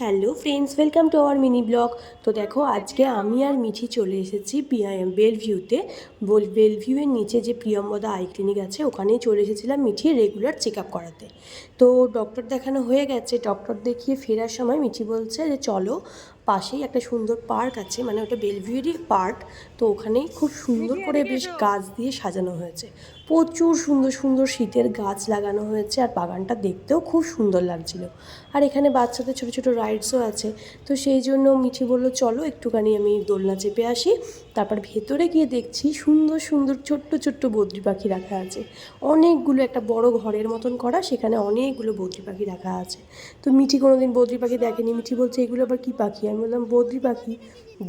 Hello friends, welcome to our mini blog. তো দেখো, আজকে আমি আর মিঠি চলে এসেছি পিআইএম বেলভিউতে। বল বেলভিউয়ের নিচে যে প্রিয়ম্বদা আই ক্লিনিক আছে, ওখানেই চলে এসেছিলাম মিঠি রেগুলার চেক আপ করাতে। তো ডক্টর দেখানো হয়ে গেছে। ডক্টর দেখিয়ে ফেরার সময় মিঠি বলছে যে, চলো পাশেই একটা সুন্দর পার্ক আছে মানে ওটা বেলভিউরি পার্ক তো ওখানে খুব সুন্দর করে বেশ গাছ দিয়ে সাজানো হয়েছে। প্রচুর সুন্দর সুন্দর শীতের গাছ লাগানো হয়েছে আর বাগানটা দেখতেও খুব সুন্দর লাগছিল। আর এখানে বাচ্চাদের ছোটো ছোটো রাইডসও আছে তো সেই জন্য মিঠি বলল চলো একটুখানি আমি দোলনা চেপে আসি। তারপর ভেতরে গিয়ে দেখছি সুন্দর সুন্দর ছোট্ট ছোট্ট বদ্রি পাখি রাখা আছে। অনেকগুলো একটা বড় ঘরের মতন করা, সেখানে অনেকগুলো বদ্রি পাখি রাখা আছে। তো মিঠি কোনোদিন বদ্রি পাখি দেখেনি। মিঠি বলছে, এগুলো আবার কী পাখি? আমি বললাম, বদ্রি পাখি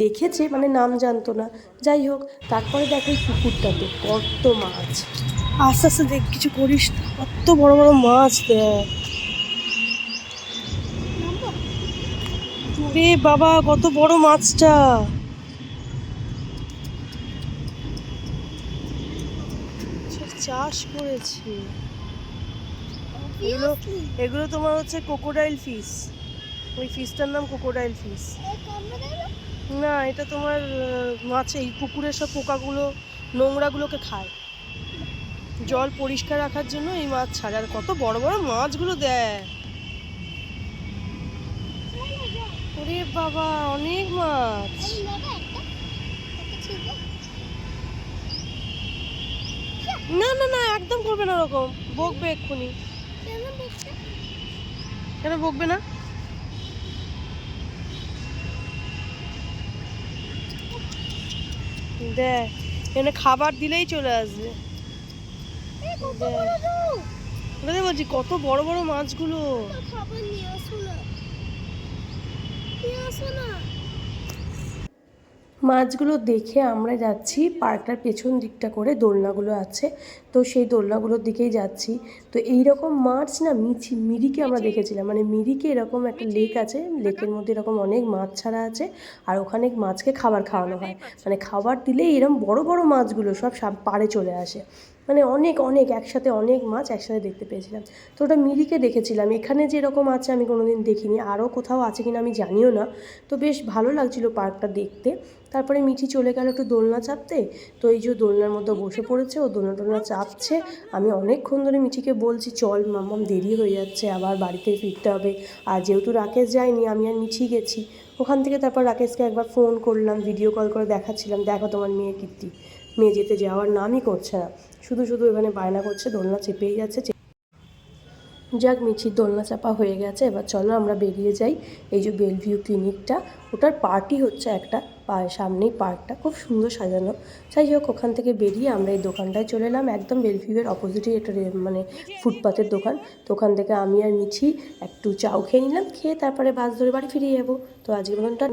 দেখেছে মানে নাম জানতো না। যাই হোক, তারপরে দেখো পুকুরটাতে কত মাছ। আস্তে আস্তে দেখ, কিছু করিস। কত বড় বড় মাছ রে বাবা, কত বড় মাছটা। চাষ করেছে। এগুলো এগুলো তোমার হচ্ছে কোকোডাইল ফিশ ওই ফিশটার নাম কোকোডাইল ফিশ না এটা তোমার মাছ এই পুকুরের সব পোকাগুলো নোংরাগুলোকে খায়। জল পরিষ্কার রাখার জন্য এই মাছ ছাড়ে। আর কত বড় বড় মাছগুলো দেয়। ওরে বাবা অনেক মাছ। না একদম করবে না ওরকম। বকবে এক্ষুনি। কেন বকবে না? দেখ এখানে খাবার দিলেই চলে আসবে। বলছি কত বড় বড় মাছগুলো। খাবার নিয়ে আসো না। নিয়ে আসো না। মাছগুলো দেখে আমরা যাচ্ছি পার্কটার পেছন দিকটা করে দোলনাগুলো আছে। তো সেই দোলনাগুলোর দিকেই যাচ্ছি। তো এই রকম মাছ না মিছি মিরিকে আমরা দেখেছিলাম। মানে মিরিকে এরকম একটা লেক আছে লেকের মধ্যে এরকম অনেক মাছ ছাড়া আছে আর ওখানে মাছকে খাবার খাওয়ানো হয়। মানে খাবার দিলে এরকম বড় বড় মাছগুলো সব সব পাড়ে চলে আসে। মানে অনেক অনেক, একসাথে অনেক মাছ একসাথে দেখতে পেয়েছিলাম। তো ওটা মিরিকে দেখেছিলাম। এখানে যেরকম আছে আমি কোনোদিন দেখিনি। আরও কোথাও আছে কিনা আমি জানিও না। তো বেশ ভালো লাগছিল পার্কটা দেখতে। তারপরে মিঠি চলে গেল একটু দোলনা চাপতে। তো এই যে দোলনার মধ্যে বসে পড়েছে, ও দোলনা টোলনা চাপছে। আমি অনেকক্ষণ ধরে মিঠিকে বলছি, চল মাম্মাম, দেরি হয়ে যাচ্ছে। আবার বাড়িতে ফিরতে হবে। আর যেহেতু রাকেশ যায়নি, আমি আর মিঠি গেছি। ওখান থেকে তারপর রাকেশকে একবার ফোন করলাম, ভিডিও কল করে দেখাচ্ছিলাম। দেখো তোমার মেয়ে কীর্তি। মেয়ে যেতে যাওয়ার নামই করছে না। শুধু শুধু এখানে বায়না করছে, দোলনা চেপেই যাচ্ছে যাক মিছির দোলনা চাপা হয়ে গেছে, এবার চলো আমরা বেরিয়ে যাই। এই যে বেলভিউ ক্লিনিকটা, ওটার পার্টি হচ্ছে একটা সামনেই পার্কটা, খুব সুন্দর সাজানো। যাই হোক, ওখান থেকে বেরিয়ে আমরা এই দোকানটায় চলে এলাম, একদম বেলভিউয়ের অপোজিটে একটা মানে ফুটপাথের দোকান। তো ওখান থেকে আমি আর মিঠি একটু চাউ খেয়ে নিলাম, খেয়ে তারপরে বাস ধরে বাড়ি ফিরে যাব। তো আজকের মতনটা